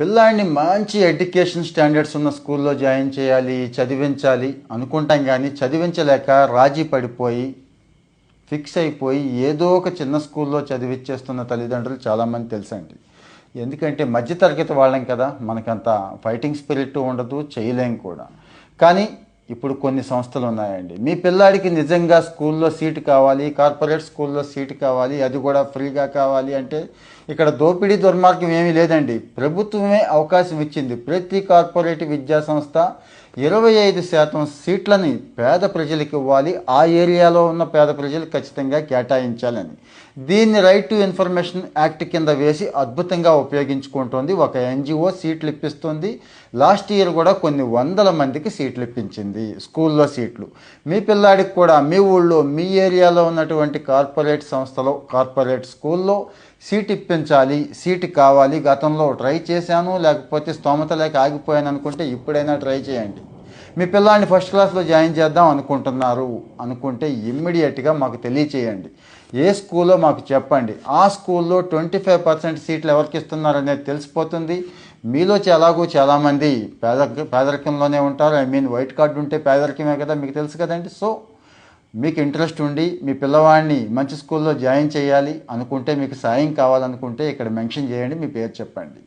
పిల్లాడిని మంచి education standards ఉన్న స్కూల్లో జాయిన్ చేయాలి చదివించాలి అనుకుంటాం కానీ చదివించలేక రాజీ పడిపోయి ఫిక్స్ అయిపోయి ఏదో ఒక చిన్న స్కూల్లో చదివిచ్చేస్తున్న తల్లిదండ్రులు చాలామంది తెలుసండి. ఎందుకంటే మధ్యతరగతి వాళ్ళం కదా మనకంత ఫైటింగ్ స్పిరిట్ ఉండదు చేయలేం కూడా. కానీ ఇప్పుడు కొన్ని సంస్థలు ఉన్నాయండి. మీ పిల్లాడికి నిజంగా స్కూల్లో సీటు కావాలి కార్పొరేట్ స్కూల్లో సీటు కావాలి అది కూడా ఫ్రీగా కావాలి అంటే ఇక్కడ దోపిడీ దుర్మార్గం ఏమీ లేదండి. ప్రభుత్వమే అవకాశం ఇచ్చింది. ప్రతి కార్పొరేట్ విద్యా సంస్థ ఇరవై ఐదు శాతం సీట్లని పేద ప్రజలకు ఇవ్వాలి. ఆ ఏరియాలో ఉన్న పేద ప్రజలు ఖచ్చితంగా కేటాయించాలని. దీన్ని రైట్ టు ఇన్ఫర్మేషన్ యాక్ట్ కింద వేసి అద్భుతంగా ఉపయోగించుకుంటోంది. ఒక ఎన్జిఓ సీట్లు ఇప్పిస్తుంది. లాస్ట్ ఇయర్ కూడా కొన్ని వందల మందికి సీట్లు ఇప్పించింది స్కూల్లో సీట్లు. మీ పిల్లాడికి కూడా మీ ఊళ్ళో మీ ఏరియాలో ఉన్నటువంటి కార్పొరేట్ సంస్థలో కార్పొరేట్ స్కూల్లో సీట్ ఇప్పించాలి సీటు కావాలి. గతంలో ట్రై చేశాను లేకపోతే స్తోమత లేక ఆగిపోయాను అనుకుంటే ఇప్పుడైనా ట్రై చేయండి. మీ పిల్లాడిని ఫస్ట్ క్లాస్లో జాయిన్ చేద్దాం అనుకుంటున్నారు అనుకుంటే ఇమ్మీడియట్గా మాకు తెలియచేయండి. ఏ స్కూల్లో మాకు చెప్పండి. ఆ స్కూల్లో ట్వంటీ ఫైవ్ పర్సెంట్ సీట్లు ఎవరికి ఇస్తున్నారు అనేది తెలిసిపోతుంది. మీలో ఎలాగో చాలామంది పేద పేదరికంలోనే ఉంటారు. ఐ మీన్ వైట్ కార్డు ఉంటే పేదరికమే కదా మీకు తెలుసు కదండి. సో మీకు ఇంట్రెస్ట్ ఉండి మీ పిల్లవాడిని మంచి స్కూల్లో జాయిన్ చేయాలి అనుకుంటే మీకు సాయం కావాలనుకుంటే ఇక్కడ మెన్షన్ చేయండి. మీ పేరు చెప్పండి.